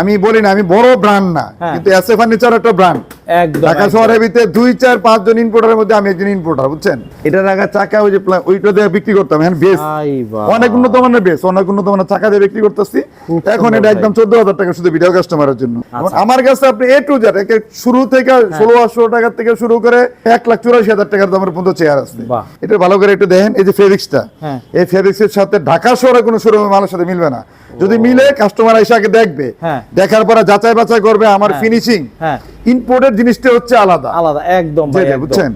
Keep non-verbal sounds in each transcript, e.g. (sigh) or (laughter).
আমি বলি না আমি বড় ব্র্যান্ড না হ্যাঁ। কিন্তু এসএ ফার্নিচার একটা ব্র্যান্ড একদম ঢাকা শহরের ভিতরে দুই চার পাঁচ জন ইম্পোর্টারের মধ্যে আমি একজন ইম্পোর্টার বুঝছেন? এটা রাখা চাকা ওই যে ওইটা দিয়ে বিক্রি করতাম এখন বেশ। আই বাবা। অনেক উন্নত মানের বেশ অনেক উন্নত মানের চাকা দিয়ে বিক্রি করতেছি। এখন এটা একদম চোদ্দ হাজার টাকা শুধু ভিডিও কাস্টমারের জন্য। আচ্ছা। আমার কাছে আপনি এ টু জেড শুরু থেকে ষোলো আটশো টাকা থেকে শুরু করে এক লাখ চুরাশি হাজার টাকার দামের পর্যন্ত চেয়ার আছে। এটা ভালো করে একটু দেখেন এই যে ফেব্রিক্সটা হ্যাঁ। এই ফেব্রিক্সের সাথে ঢাকা শহরে কোনো শোরুমে মালের সাথে মিলবে না। যদি মিলে কাস্টমার এসে আগে দেখবে হ্যাঁ। দেখার পরে যাচাই বাছাই করবে আমার হ্যাঁ। ফিনিশিং হ্যাঁ। ইম্পোর্টের জিনিসটা হচ্ছে আলাদা। আলাদা একদম। বুঝছেন?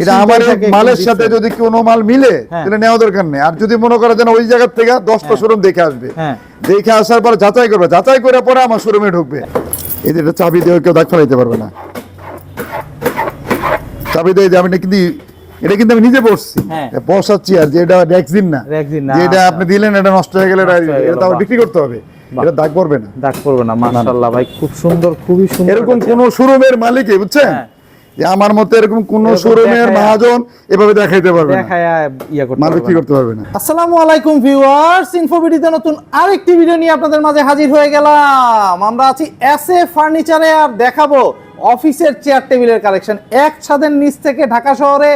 এটা আমার এই টাকে একদম মালের সাথে যদি কোনো মাল মিলে হ্যাঁ। তাহলে নেওয়া দরকার নেই। আর যদি মনে করে যেন ওই জায়গার থেকে দশটা শোরুম দেখে আসবে হ্যাঁ। দেখে আসার পর যাচাই করবে। যাচাই করে পরে আমার শোরুমে ঢুকবে। এটা চাবি দিয়ে কেউ দাগ ফেলাইতে পারবে না। চাবি দিয়ে আমি কিন্তু এটা কিন্তু আমি নিজে বসছি। হ্যাঁ। বসার চেয়ার রেক্সিন না Rexin না, যে এটা আচ্ছা। আপনি দিলেন এটা নষ্ট হয়ে গেলে এটা। বিক্রি করতে হবে। এটা দাগ পড়বে না। দাগ পড়বে না মাশাআল্লাহ ভাই খুব সুন্দর খুবই সুন্দর এরকম কোন শোরুমের মালিকই বুঝছেন? হ্যাঁ। যে আমার মতো এরকম কোন শোরুমের মহাজন এভাবে দেখাইতে পারবে না। ইয়া করতে মাল বিক্রি করতে পারবে না। আসসালামু আলাইকুম ভিউয়ার্স নতুন আরেকটি ভিডিও নিয়ে আপনাদের মাঝে হাজির হয়ে গেলাম। আমরা আছি ফার্নিচারে আর দেখাবো অফিসের চেয়ার টেবিলের কালেকশন এক ছাদের নিচ থেকে ঢাকা শহরে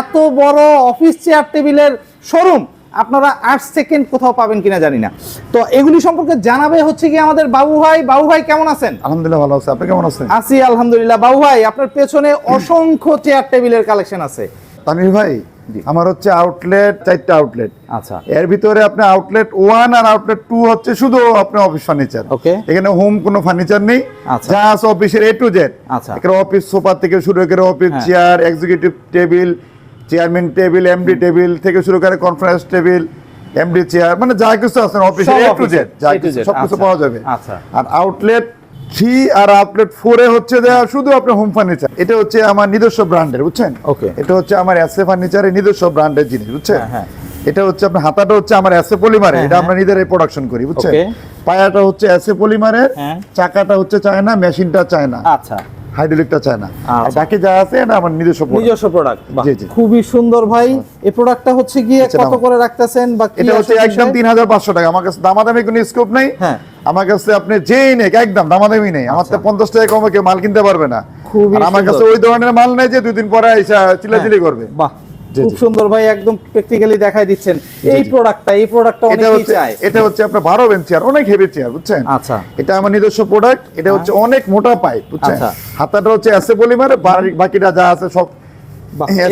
এত বড় অফিস চেয়ার টেবিলের শোরুম আপনারা আট সেকেন্ড কোথাও পাবেন কিনা জানি না। তো এগুলি সম্পর্কে জানাবে হচ্ছে কি আমাদের বাবু ভাই। বাবু ভাই কেমন আছেন? আলহামদুলিল্লাহ ভালো আছে। আপনি কেমন আছেন? আছি আলহামদুলিল্লাহ। বাবু ভাই আপনার পেছনে (clears throat) অসংখ্য চেয়ার টেবিলের কালেকশন আছে। তামির ভাই আমার হচ্ছে আউটলেট চারটা আউটলেট। আচ্ছা। এর ভিতরে আপনি আউটলেট ওয়ান আর আউটলেট টু হচ্ছে শুধু আপনার অফিস ফার্নিচার ওকে। এখানে হোম কোনো ফার্নিচার নেই। আচ্ছা। যা আছে অফিসের এ টু জেড আচ্ছা। এখানে অফিস সোফা থেকে শুরু করে office. Chair executive table chairman table MD table থেকে শুরু করে কনফারেন্স টেবিল এমডি চেয়ার মানে যা কিছু আছে অফিসের সব এ টু জেড যা কিছু Z, সবকিছু আচ্ছা। পাওয়া যাবে আচ্ছা। আর আউটলেট থ্রি আর আউটলেট ফোরে হচ্ছে দেওয়া শুধু আপনার হোম ফার্নিচার এটা হচ্ছে আমার নিজস্ব ব্র্যান্ডের বুঝছেন Okay. এটা হচ্ছে আমার এসএ ফার্নিচারের নিজস্ব ব্র্যান্ডের জিনিস বুঝছেন হ্যাঁ, হ্যাঁ। এটা হচ্ছে আপনার হাতাটা হচ্ছে আমার এসএ পলিমারের হ্যাঁ, এটা। আমরা নিজেরাই প্রোডাকশন করি বুঝছেন. পায়াটা হচ্ছে এসএ পলিমারের। চাকাটা হচ্ছে চায়না মেশিনটা চায়না আচ্ছা হাইড্রোলিকটা চায়না আর আচ্ছা। বাকি যা আছে এটা আমার নিজস্ব নিজস্ব প্রোডাক্ট। খুবই সুন্দর ভাই। এই প্রোডাক্টটা হচ্ছে গিয়ে আচ্ছা, কত করে রাখতেছেন বা এটা হচ্ছে একদম বিষয়? তিন হাজার পাঁচশো টাকা। আমার কাছে দামাদামি কোনো স্কোপ নেই। হ্যাঁ। আমার কাছে আপনি যেই নেই একদম দামাদামি নেই। আমার তো পঞ্চাশ টাকা কমে কেউ মাল কিনতে পারবে না। আর আমার কাছে ওই ধরনের মাল নাই যে দুই দিন পরে এসে চিলাচিলি করবে। বাহ খুব সুন্দর ভাই একদম প্র্যাকটিক্যালি দেখাই দিচ্ছেন। এই প্রোডাক্টটা এই প্রোডাক্টটা অনেকেই চায়। এটা হচ্ছে আপনার বারো বেঞ্চ চেয়ার অনেক হেভি চেয়ার বুঝছেন? আচ্ছা। এটা আমার নিজস্ব প্রোডাক্ট এটা হচ্ছে অনেক মোটা পাইপ বুঝছেন? আচ্ছা। হাতাটা হচ্ছে এসে পলিমার বাকিটা যা আছে সব হ্যাঁ,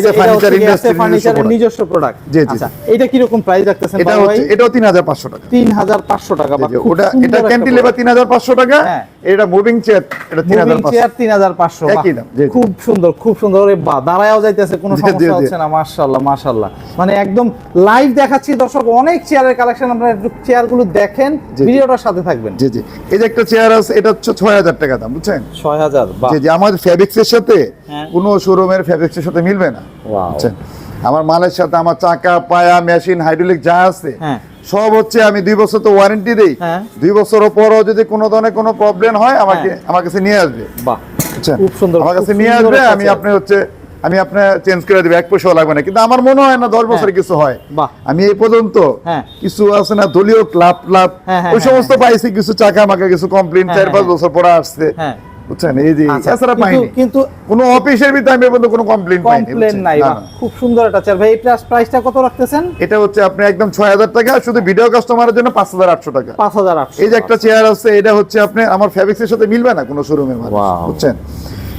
নিজস্ব প্রোডাক্ট আচ্ছা এটা কি রকম প্রাইস রাখতেছেন এটা হচ্ছে এটাও তিন হাজার পাঁচশো টাকা। তিন হাজার পাঁচশো টাকা ওটা এটা ক্যান্টিলেভার তিন হাজার পাঁচশো টাকা। হ্যাঁ। এটা মুভিং চেয়ার এটা তিন হাজার মুভিং পাঁচশো। চেয়ার তিন হাজার পাঁচশো। একই দাম, জি, জি। খুব সুন্দর খুব সুন্দর। বা দাঁড়ায়ও যাইতেছে কোনো জি, জি, সমস্যা হচ্ছে না মাশাল্লাহ মাশাল্লাহ মানে একদম লাইভ দেখাচ্ছি দর্শক অনেক চেয়ারের কালেকশন আপনারা একটু চেয়ারগুলো দেখেন জি, জি। ভিডিওটার সাথে থাকবেন। জি জি। এই যে একটা চেয়ার আছে এটা হচ্ছে ছয় হাজার টাকা দাম বুঝছেন? ছয় হাজার বা যে যে আমাদের ফ্যাব্রিক্স এর সাথে হ্যাঁ। কোনো শোরুমের ফ্যাব্রিক্স এর সাথে মিলবে না. বুঝছেন? আমার মালের সাথে আমার চাকা পায়া মেশিন হাইড্রোলিক যা আছে হ্যাঁ। সব হচ্ছে আমি দুই বছর তো ওয়ারেন্টি দেই। হ্যাঁ। দুই বছরের পরও যদি কোনো ধরনের কোনো প্রবলেম হয় আমাকে আমার কাছে নিয়ে আসবে। বাহ। বুঝছেন খুব সুন্দর, আমার কাছে নিয়ে আসবে আমি আপনি হচ্ছে আমি আপনার চেঞ্জ করে দেবো এক পয়সাও লাগবে না। কিন্তু আমার মনে হয় না দশ বছরে কিছু হয়। হ্যাঁ। আমি এই পর্যন্ত হ্যাঁ। কিছু আছে না দলীয় ক্লাব ক্লাব হ্যাঁ, হ্যাঁ, ওই হ্যাঁ, সমস্ত পাইছি কিছু চাকা আমাকে কিছু কমপ্লেন হ্যাঁ, চার পাঁচ হ্যাঁ। বছর পরে আসছে। হ্যাঁ। বুঝছেন? এই যে আচ্ছা, এছাড়া কিন্তু- পাইনি। কিন্তু কোনো অফিসের ভিতরে আমি পর্যন্ত কোনো কমপ্লেন পাইনি কমপ্লেন নাই খুব সুন্দর একটা চেয়ার ভাই এই প্রাইসটা কত রাখতেছেন? এটা হচ্ছে আপনি একদম ছয় হাজার টাকা শুধু ভিডিও কাস্টমারের জন্য পাঁচ হাজার আটশো টাকা। পাঁচ হাজার আটশো এই যে একটা চেয়ার আছে এটা হচ্ছে আপনি আমার ফ্যাব্রিক্সের সাথে মিলবে না কোনো শোরুমের মাল? বুঝছেন?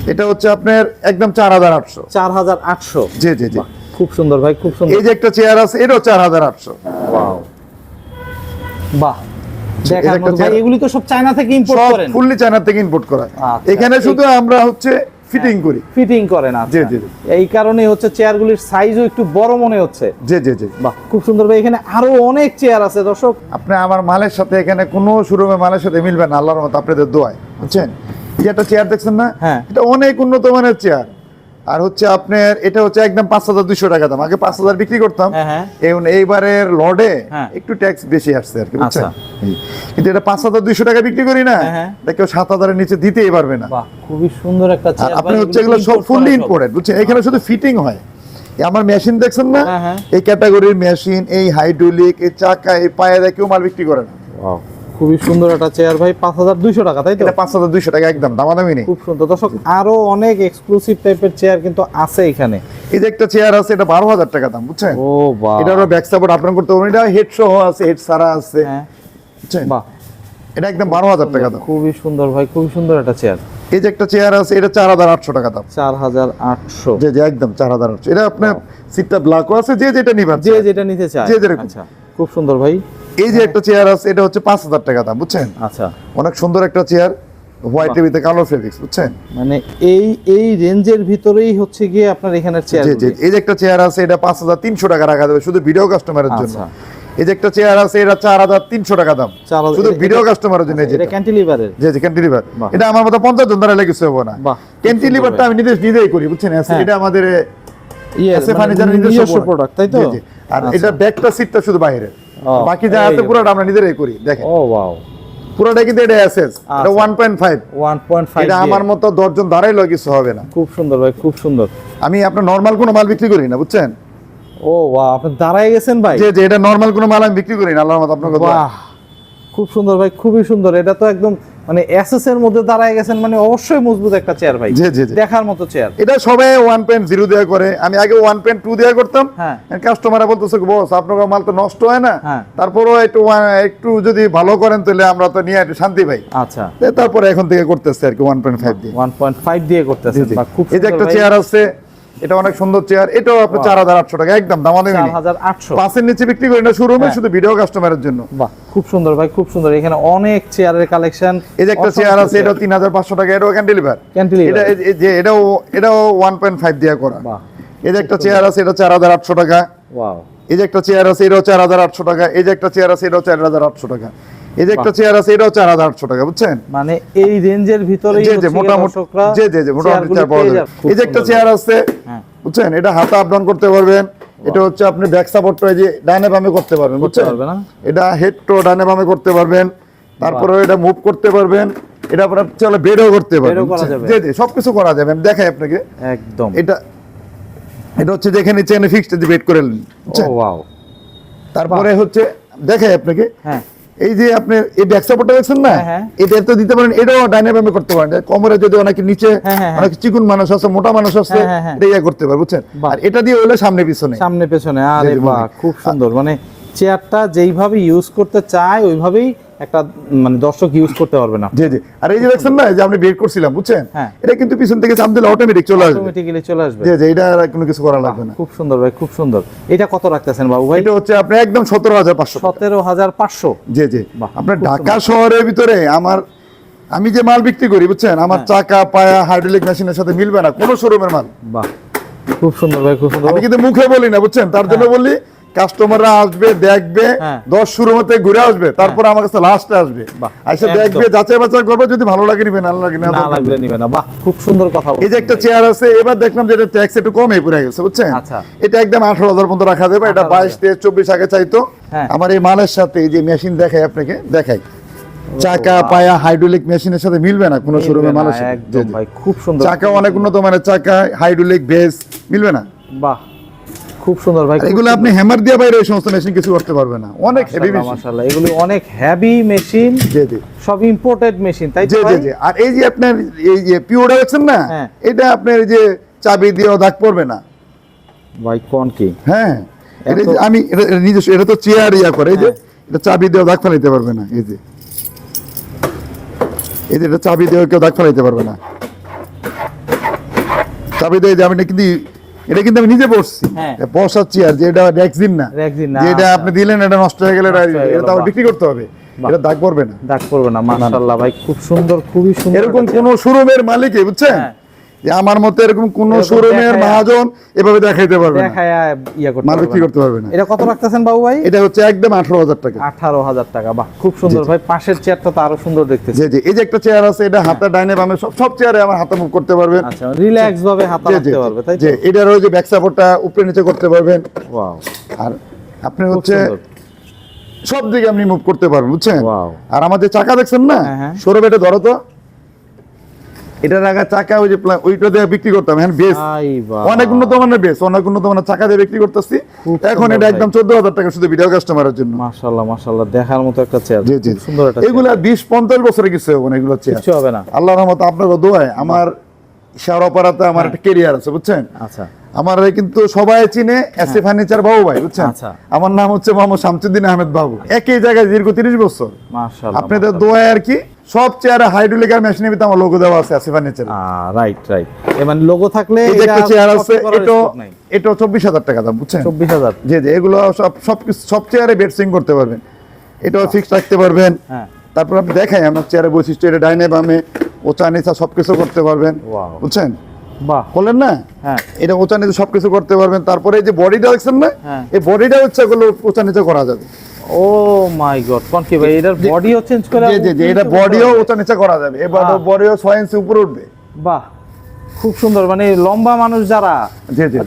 এটা হচ্ছে আপনার একদম চার হাজার আটশো। চার হাজার আটশো? জি জি জি। খুব সুন্দর ভাই খুব সুন্দর। এই যে একটা চেয়ার আছে এটাও চার হাজার আটশো। বাহ দেখার মতো ভাই এগুলি তো সব চায়না থেকে ইম্পোর্ট করেন। ফুললি চায়না থেকে ইম্পোর্ট করা। আচ্ছা, এখানে এই- শুধু আমরা হচ্ছে ফিটিং করি। ফিটিং করেন আচ্ছা। জি, জি, জি। এই কারণে হচ্ছে চেয়ারগুলির সাইজও একটু বড় মনে হচ্ছে। জি জি জি। বাহ খুব সুন্দর ভাই এখানে আরও অনেক চেয়ার আছে দর্শক। আপনি আমার মালের সাথে এখানে কোনো শোরুমে মালের সাথে মিলবে না আল্লাহর মতো আপনাদের দোয়ায় বুঝছেন? যে একটা চেয়ার দেখছেন না? হ্যাঁ। এটা অনেক উন্নত মানের চেয়ার আর হচ্ছে আপনার এটা হচ্ছে একদম পাঁচ হাজার দুইশো টাকা দাম। আগে পাঁচ হাজার বিক্রি করতাম। হ্যাঁ, হ্যাঁ। এখন এইবারের লডে হ্যাঁ। একটু ট্যাক্স বেশি আসছে আর কি বুঝছেন? আচ্ছা। কিন্তু এটা পাঁচ হাজার দুইশো টাকা বিক্রি করি না। এটা কেউ সাত হাজারের নিচে দিতেই পারবে না। খুবই সুন্দর একটা আপনি হচ্ছে এগুলো সব ফুললি ইম্পোর্টেড বুঝছেন? এখানে শুধু ফিটিং হয়। আমার মেশিন দেখছেন না। এই ক্যাটাগরির মেশিন এই হাইড্রোলিক এই চাকা এই পায়ে কেউ মাল বিক্রি করে না। খুবই সুন্দর একটা চেয়ার ভাই পাঁচ হাজার দুইশো টাকা তাই তো? এটা পাঁচ হাজার দুইশো টাকা একদম দামাদামি নেই খুব সুন্দর। দর্শক আরও অনেক এক্সক্লুসিভ টাইপের চেয়ার কিন্তু আছে এখানে। এই যে একটা চেয়ার আছে এটা বারো হাজার টাকা দাম বুঝছেন? ও বাহ। এটারও ব্যাক সাপোর্ট আপনার করতে পারবেন। এটা হেড সহ আছে হেড সারা আছে হ্যাঁ। বুঝছেন? বাহ। এটা একদম বারো হাজার টাকা দাম। খুবই সুন্দর ভাই খুবই সুন্দর একটা চেয়ার এই যে একটা চেয়ার আছে এটা চার হাজার আটশো টাকা দাম। চার হাজার আটশো। যে যে একদম চার হাজার আটশো। এটা আপনার সিটটা ব্ল্যাকও আছে যে যেটা নিবেন। যে যেটা নিতে চায়। যে যেরকম। আচ্ছা খুব সুন্দর ভাই। এই যে একটা চেয়ার আছে এটা হচ্ছে পাঁচ হাজার টাকা দাম বুঝছেন? আচ্ছা। অনেক সুন্দর একটা চেয়ার হোয়াইটের ভিতরে কালো ফেব্রিক্স বুঝছেন? মানে এই এই রেঞ্জের ভিতরেই হচ্ছে গিয়ে আপনার এখানের চেয়ার জি জি। এই যে একটা চেয়ার আছে এটা পাঁচ হাজার তিনশো টাকা রাখা যাবে শুধু ভিডিও কাস্টমারের জন্য। আচ্ছা। এই যে একটা চেয়ার আছে এটা চার হাজার তিনশো টাকা দাম। শুধু ভিডিও কাস্টমারের জন্য এটা ক্যান্টিলিভারের যে যে ক্যান্টিলিভার এটা আমার মতো পঞ্চাশ জন দ্বারা লেগেছে হব না। ক্যান্টিলিভারটা আমি নিজে নিজেই করি বুঝছেন? হ্যাঁ। এটা আমাদের ইয়ে ফার্নিচার নিজস্ব প্রোডাক্ট তাই তো? জি, জি। আর আচ্ছা। এটা ব্যাকটা সিটটা শুধু বাইরে ও, বাকি যা আছে পুরোটা আমরা নিজেরাই করি দেখেন। ও ওয়াও পুরোটা কিন্তু এটা এসএস এটা আচ্ছা। ওয়ান পয়েন্ট ফাইভ এটা আমার মতো দশজন দাঁড়াইলেও কিছু হবে না। খুব সুন্দর ভাই খুব সুন্দর। আমি আপনার নরমাল কোনো মাল বিক্রি করি না বুঝছেন? ও বাহ আপনি দাঁড়াই গেছেন ভাই? যে যে এটা নরমাল কোনো মাল আমি বিক্রি করি না আল্লাহর মতো আপনার কথা বাহ খুব সুন্দর ভাই খুবই সুন্দর। এটা তো একদম মানে এসএস এর মধ্যে দাঁড়ায় গেছেন মানে অবশ্যই মজবুত একটা চেয়ার ভাই। জি, জি, জি। দেখার মতো চেয়ার এটা সবাই করে। আমি আগে করতাম। হ্যাঁ। কাস্টমাররা বলতেছে বস আপনার মাল তো নষ্ট হয় না। হ্যাঁ। তারপরেও একটু একটু যদি ভালো করেন তাহলে আমরা তো নিয়ে একটু শান্তি পাই আচ্ছা। তারপরে এখন থেকে করতেছে আর কি ওয়ান পয়েন্ট ফাইভ দিয়ে ওয়ান পয়েন্ট ফাইভ দিয়ে। বা খুব এই যে একটা চেয়ার আছে। এটা অনেক সুন্দর চেয়ার এটাও আপনার চার হাজার আটশো টাকা একদম দাম আমাদের পাঁচের নিচে বিক্রি করি না শোরুমে হ্যাঁ। শুধু ভিডিও কাস্টমারের জন্য। বাহ খুব সুন্দর ভাই খুব সুন্দর। এখানে অনেক চেয়ারের কালেকশন এই যে একটা চেয়ার আছে এটাও তিন হাজার পাঁচশো টাকা এটাও ক্যান্টিলিভার। এটা যে এটাও এটাও ওয়ান পয়েন্ট ফাইভ দিয়ে করা। বাহ। এই যে একটা চেয়ার আছে এটা চার হাজার আটশো টাকা। ওয়াও এই যে একটা চেয়ার আছে এটাও চার হাজার আটশো টাকা। এই যে একটা চেয়ার আছে এটাও চার হাজার আটশো টাকা। এই যে একটা চেয়ার আছে এটাও চার হাজার আটশো টাকা বুঝছেন? মানে এই রেঞ্জের ভিতরেই যে যে মোটামুটি যে যে যে চেয়ার পাওয়া যাবে। এই যে একটা চেয়ার আছে হ্যাঁ। বুঝছেন? এটা হাতে আপ ডাউন করতে পারবেন। এটা হচ্ছে আপনি ব্যাক সাপোর্টটা এই যে ডানে বামে করতে পারবেন বুঝছেন? এটা হেড ডানে বামে করতে পারবেন। তারপরে এটা মুভ করতে পারবেন। এটা আপনার চলে বেডও করতে পারবেন জি সবকিছু করা যাবে। আমি দেখাই আপনাকে। একদম। এটা এটা হচ্ছে যেখানে চেনে ফিক্সড বেড করে ওয়াও তারপরে হচ্ছে দেখাই আপনাকে। হ্যাঁ। এই যে আপনি এই ব্যাক সাপোর্টটা দেখছেন না হ্যাঁ, হ্যাঁ। এটা তো দিতে পারেন এটাও ডাইনামিক করতে পারেন কোমরে যদি অনেক নিচে হ্যাঁ। অনেক চিকুন মানুষ আছে মোটা মানুষ আছে। এটা ইয়ে করতে পারে বুঝছেন। আর এটা দিয়ে হলে সামনে পিছনে সামনে পিছনে আরে বাহ খুব সুন্দর মানে চেয়ারটা যেইভাবে ইউজ করতে চায় ওইভাবেই একটা মানে দর্শক ইউজ করতে পারবে না। জি জি। আর এই যে দেখছেন না যে বের করছিলাম বুঝছেন? হ্যাঁ। এটা কিন্তু পিছন থেকে চাপ দিলে অটোমেটিক চলে আসবে। অটোমেটিক্যালি চলে আসবে। জি জি এটা আর কোনো কিছু করা লাগবে না। খুব সুন্দর ভাই খুব সুন্দর। এটা কত রাখতেছেন বাবু ভাই? এটা হচ্ছে আপনি একদম সতেরো হাজার পাঁচশো সতেরো হাজার পাঁচশো। জি জি। আপনার ঢাকা শহরের ভিতরে আমার আমি যে মাল বিক্রি করি বুঝছেন? আমার হ্যাঁ। চাকা পায়া হাইড্রোলিক মেশিনের সাথে মিলবে না কোনো শোরুমের মাল। বাহ খুব সুন্দর ভাই খুব সুন্দর। আমি কিন্তু মুখে বলি না বুঝছেন? তার জন্য বলি কাস্টমাররা আসবে দেখবে হ্যাঁ। দশ শুরু মতে ঘুরে আসবে তারপর আমার কাছে লাস্টে আসবে। একদম। দেখবে যাচাই বাছাই করবে যদি ভালো লাগে নিবে না লাগে না না লাগলে নিবে না। বাহ খুব সুন্দর কথা এই যে একটা চেয়ার আছে এবার দেখলাম যে এটা ট্যাক্স একটু কমে পড়ে গেছে বুঝছেন? আচ্ছা। এটা একদম আঠারো হাজার পর্যন্ত রাখা যাবে এটা বাইশ তেইশ চব্বিশ আগে চাইতো। হ্যাঁ। আমার এই মালের সাথে এই যে মেশিন দেখাই আপনাকে দেখাই। চাকা পায়া হাইড্রোলিক মেশিনের সাথে মিলবে না কোনো শোরুমে জি, একদম ভাই খুব সুন্দর। চাকা অনেক উন্নত মানের চাকা হাইড্রোলিক বেস মিলবে না? বাহ। খুব সুন্দর ভাই এগুলো আপনি হ্যামার দিয়ে বাইরে ওই সমস্ত মেশিন কিছু করতে পারবে না। অনেক হেভি মেশিন মাশাআল্লাহ এগুলো অনেক হেভি মেশিন জি জি। সব ইম্পোর্টেড মেশিন তাই তো জি জি আর এই যে আপনার এই যে পিওটা দেখছেন না হ্যাঁ। এটা আপনার এই যে চাবি দিয়েও দাগ পড়বে না। ভাই কোন কি? হ্যাঁ। এটা আমি এটা নিজস্ব এটা তো চেয়ার ইয়া করে এই যে হ্যাঁ। এটা চাবি দিয়েও দাগ ফেলাইতে পারবে না এই যে। এই যে এটা চাবি দিয়েও কেউ দাগ ফেলাইতে পারবে না। চাবি দিয়ে আমি কিন্তু এটা কিন্তু আমি নিজে পড়ছি হ্যাঁ। আর বসার চেয়ার যে এটা রেক্সিন না। যেটা না, যে এটা আচ্ছা। আপনি দিলেন এটা নষ্ট হয়ে গেলে এটা তো আবার বিক্রি করতে হবে। এটা দাগ পড়বে না। দাগ পড়বে না মাশাআল্লাহ ভাই খুব সুন্দর খুবই সুন্দর এরকম কোন শোরুমের মালিকই বুঝছেন? হ্যাঁ। যে আমার মতে এরকম কোন শোরুমের মহাজন এভাবে দেখাইতে পারবে না। ইয়া করতে মাল পারবে না। করতে পারবে না। এটা কত রাখতেছেন বাবু ভাই? এটা হচ্ছে একদম আঠারো হাজার টাকা। আঠারো হাজার টাকা বাহ খুব সুন্দর ভাই। পাশের চেয়ারটা তো আরও সুন্দর দেখতেছি। জি জি এই যে একটা চেয়ার আছে এটা হাতে ডাইনে বামে সব সব চেয়ারে আমার হাতে মুভ করতে পারবেন। আচ্ছা রিল্যাক্স ভাবে হাতা রাখতে পারবে তাই তো? জি এটার ওই যে ব্যাক সাপোর্টটা উপরে নিচে করতে পারবেন। ওয়াও আর আপনি হচ্ছে সব দিকে আপনি মুভ করতে পারবেন বুঝছেন. আর আমাদের চাকা দেখছেন না? হ্যাঁ, হ্যাঁ। সৌরভ এটা ধরো তো। এটা রাখা চাকা ওই যে ওইটা দিয়ে বিক্রি করতাম এখন বেশ। অনেক উন্নত মানের বেশ অনেক উন্নত মানের চাকা দিয়ে বিক্রি করতেছি। এখন এটা একদম চোদ্দ হাজার টাকা শুধু ভিডিও কাস্টমারের জন্য। মাশাল্লাহ মাশাল্লাহ দেখার মতো একটা চেয়ার জি জি। সুন্দর একটা এগুলা বিশ পঞ্চাশ বছরে কিছু হবে না এগুলো চেয়ার কিছু হবে না। আল্লাহ রহমত আপনার দোয়ায় আমার শেয়ারপাড়াতে আমার একটা কেরিয়ার আছে বুঝছেন? আচ্ছা। আমার কিন্তু সবাই চিনে এসে ফার্নিচার বাবু ভাই বুঝছেন? আচ্ছা। আমার নাম হচ্ছে মোহাম্মদ শামসুদ্দিন আহমেদ বাবু। একই জায়গায় দীর্ঘ তিরিশ বছর। আপনাদের দোয়ায় আর কি সব চেয়ারে হাইড্রোলিকার মেশিনের ভিতরে আমার লোগো দেওয়া আছে আসি ফার্নিচার রাইট রাইট মানে লোগো থাকলে এই একটা চেয়ার আছে এটা এটা চব্বিশ হাজার টাকা দাম বুঝছেন? চব্বিশ হাজার। জি জি এগুলো সব সব সব চেয়ারে বেড সুইং করতে পারবেন। এটাও ফিক্স রাখতে পারবেন। হ্যাঁ। তারপর আপনি দেখাই আমার চেয়ারের বৈশিষ্ট্য এটা ডাইনে বামে ওচা নিচা সবকিছু করতে পারবেন। বুঝছেন? বাহ। বলেন না? হ্যাঁ। এটা ওচা নিচে সবকিছু করতে পারবেন। তারপরে এই যে বডিটা দেখছেন না হ্যাঁ। এই বডিটা হচ্ছে এগুলো ওচা নিচে করা যাবে। ও মাই গড কোন কি ভাই এটার বডিও চেঞ্জ করে জি জি জি এটা বডিও ওচা নিচে করা যাবে। এবার। বডিও ছয় ইঞ্চি উপরে উঠবে। বাহ খুব সুন্দর। মানে লম্বা মানুষ যারা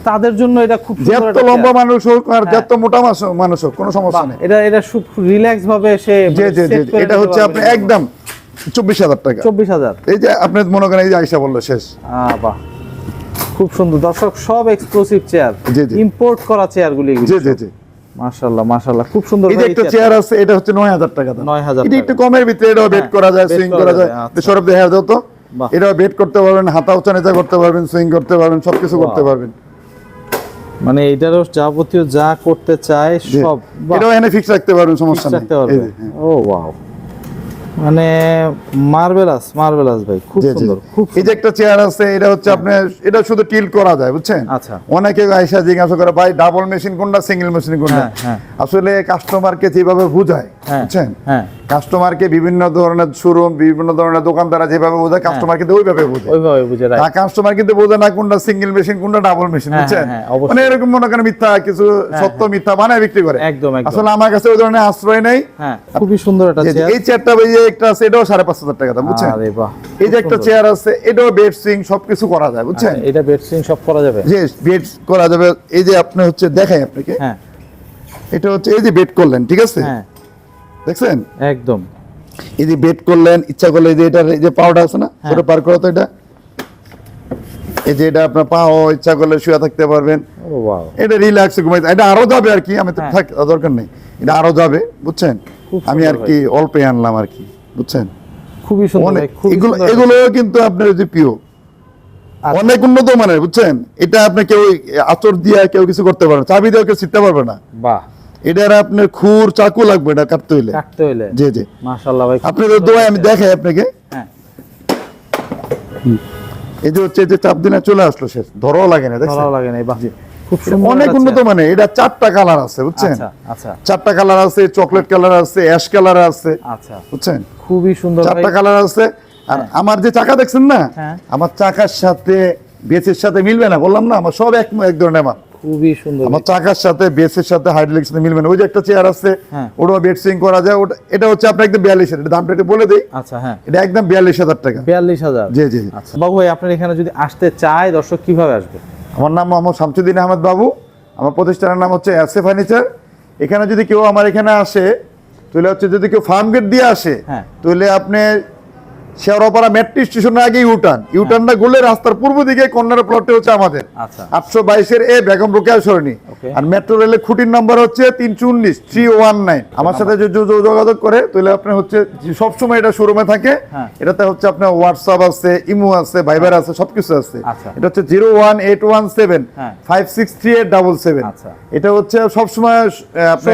তাদের জন্য এটা খুব যত লম্বা মানুষ হোক আর হ্যাঁ। যত মোটা মানুষ হোক কোনো সমস্যা নেই। এটা এটা খুব রিল্যাক্স ভাবে সে জি। এটা হচ্ছে আপনি একদম চব্বিশ হাজার টাকা। চব্বিশ হাজার। এই যে আপনি মনে করেন এই যে আইসা বলল শেষ। আহ, বাহ। খুব সুন্দর। দর্শক সব এক্সক্লুসিভ চেয়ার। ইম্পোর্ট করা চেয়ার গুলি জি জি জি। মাশাআল্লাহ মাশাআল্লাহ খুব সুন্দর এই একটা চেয়ার আছে এটা হচ্ছে নয় হাজার টাকা দাম। 9,000 এটা একটু কমের ভিতরে এটাও বেড হ্যাঁ, করা যায় সুইং করা যায়, আচ্ছা। দেখা দাও তো। এটাও বেড করতে পারবেন হাতা উঁচা নিচা করতে পারবেন সুইং করতে পারবেন সবকিছু করতে পারবেন। মানে এটারও যাবতীয় যা করতে চায় সব এটাও এনে ফিক্স রাখতে পারবেন সমস্যা নেই। হ্যাঁ। ও ওয়াও মানে মার্বেলাস মার্বেলাস ভাই খুব। সুন্দর খুব এই যে একটা চেয়ার আছে এটা হচ্ছে আপনি এটা শুধু টিল করা যায় বুঝছেন আচ্ছা। অনেকে আইসা জিজ্ঞাসা করে ভাই ডাবল মেশিন কোনটা সিঙ্গেল মেশিন কোনটা হ্যাঁ, হ্যাঁ। আসলে কাস্টমারকে যেভাবে বুঝায় বুঝছেন? হ্যাঁ। কাস্টমারকে বিভিন্ন ধরনের শোরুম বিভিন্ন ধরনের দোকানদারা যেভাবে বোঝায় কাস্টমার কিন্তু ওইভাবে বোঝায় ওইভাবে বুঝে তা কাস্টমার কিন্তু বোঝে না কোনটা সিঙ্গেল মেশিন কোনটা ডাবল মেশিন হ্যাঁ, বুঝছেন? হ্যাঁ, মানে এরকম মনে করেন মিথ্যা কিছু সত্য মিথ্যা বানায় বিক্রি করে। একদম, একদম। আসলে আমার কাছে ওই ধরনের আশ্রয় নেই। হ্যাঁ। খুবই সুন্দর একটা এই চেয়ার এই চেয়ারটা একটা আছে এটাও সাড়ে পাঁচ হাজার টাকা দাম বুঝছেন? এই যে একটা চেয়ার আছে এটাও বেড সুইং সবকিছু করা যায় বুঝছেন? এটা বেড সিং সব করা যাবে। যে বেড করা যাবে এই যে আপনি হচ্ছে দেখাই আপনাকে। হ্যাঁ। এটা হচ্ছে এই যে বেড করলেন ঠিক আছে? হ্যাঁ। দেখছেন? একদম। এই যে বেড করলেন ইচ্ছা করলে যে এটা এই যে পাওয়াটা আছে না হ্যাঁ। ওটা পার করো তো এটা? এই যে এটা আপনার পাও ইচ্ছা করলে শুয়ে থাকতে পারবেন। এটা রিল্যাক্স ঘুমাইতে এটা আরও যাবে আর কি আমি তো হ্যাঁ। থাক দরকার নেই। এটা আরও যাবে বুঝছেন? আমি আর কি অল্পে আনলাম আর কি বুঝছেন? খুবই সুন্দর এগুলো এগুলো কিন্তু আপনার যে প্রিয় আচ্ছা। অনেক উন্নত মানের বুঝছেন? এটা আপনি কেউ আচর দিয়ে কেউ কিছু করতে পারবে চাবি দিয়ে কেউ ছিটতে পারবে না। বাহ। এটার আপনার খুর চাকু লাগবে এটা কাটতে হইলে। কাটতে হইলে। জি জি। মাশাআল্লাহ ভাই আপনাদের সুন্দর আমি দেখাই আপনাকে। হ্যাঁ। এই যে হচ্ছে যে চাপ দিনে চলে আসলো শেষ। ধরো লাগে না দেখছেন? ভালো লাগে না বাহ। অনেক উন্নত মানে এটা চারটা কালার আছে বুঝছেন? আচ্ছা আচ্ছা। চারটা কালার আছে চকলেট কালার আছে অ্যাশ কালার আছে আচ্ছা। বুঝছেন? খুবই সুন্দর চারটা কালার আছে। আর আমার যে চাকা দেখছেন না হ্যাঁ। আমার চাকার সাথে বেচের সাথে মিলবে না বললাম না আমার সব এক এক ধরনের মাল খুবই সুন্দর আমার চাকার সাথে বেসের সাথে হাইড্রোলিক্স সাথে মিলবে না। ওই যে একটা চেয়ার আছে হ্যাঁ। ওটাও বেড সুইং করা যায়। ওটা এটা হচ্ছে আপনার একদম বিয়াল্লিশ এটা দামটা একটু বলে দিই। আচ্ছা হ্যাঁ। এটা একদম বিয়াল্লিশ হাজার টাকা। বিয়াল্লিশ হাজার? জি জি। আচ্ছা। বাবু ভাই আপনার এখানে যদি আসতে চায় দর্শক কীভাবে আসবে? আমার নাম মোহাম্মদ শামসুদ্দিন আহমেদ বাবু। আমার প্রতিষ্ঠানের নাম হচ্ছে এসএ ফার্নিচার। এখানে যদি কেউ আমার এখানে আসে তাহলে হচ্ছে যদি কেউ ফার্ম গেট দিয়ে আসে হ্যাঁ। তাহলে আপনি শেওড়াপাড়া মেট্রো স্টেশনের আগে ইউটার্ন ইউটার্নটা ঘুরলে রাস্তার পূর্ব দিকে কন্যার প্লটে হচ্ছে আমাদের। আচ্ছা। আটশো বাইশের এ বেগম রোকেয়া সরণি. আর মেট্রো রেলের খুঁটির নাম্বার হচ্ছে তিনশো উনিশ থ্রি ওয়ান নাইন আমার সাথে যে যো- যো- যোগাযোগ করে তাহলে আপনি হচ্ছে সবসময় এটা শোরুমে থাকে হ্যাঁ। এটাতে হচ্ছে আপনার হোয়াটসঅ্যাপ আছে ইমো আছে ভাইবার আছে সবকিছু আছে আচ্ছা। এটা হচ্ছে zero one eight one seven. Five six three eight double seven. এটা হচ্ছে সবসময় আপনি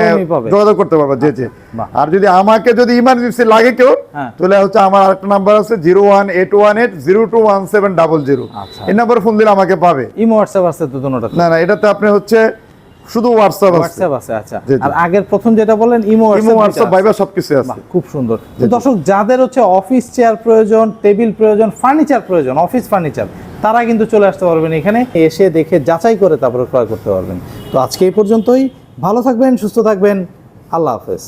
যোগাযোগ করতে পারবেন জি বাহ। আর যদি আমাকে যদি ইমার্জেন্সি লাগে কেউ হ্যাঁ। তাহলে হচ্ছে আমার আরেকটা নাম্বার আছে zero one eight one eight zero two one seven double zero. এই নাম্বার ফোন দিলে আমাকে পাবে ইমো হোয়াটসঅ্যাপ আছে তো না না এটাতে আপনি হচ্ছে শুধু হোয়াটসঅ্যাপ আছে। হোয়াটসঅ্যাপ আছে আচ্ছা। আর আগের প্রথম যেটা বলেন ইমো ইমো হোয়াটসঅ্যাপ ভাইবার সবকিছু আছে। খুব সুন্দর। দর্শক যাদের হচ্ছে অফিস চেয়ার প্রয়োজন টেবিল প্রয়োজন ফার্নিচার প্রয়োজন অফিস ফার্নিচার তারা কিন্তু চলে আসতে পারবেন এখানে। এসে দেখে যাচাই করে তারপরে ক্রয় করতে পারবেন। তো আজকে এই পর্যন্তই। ভালো থাকবেন সুস্থ থাকবেন। আল্লাহ হাফেজ।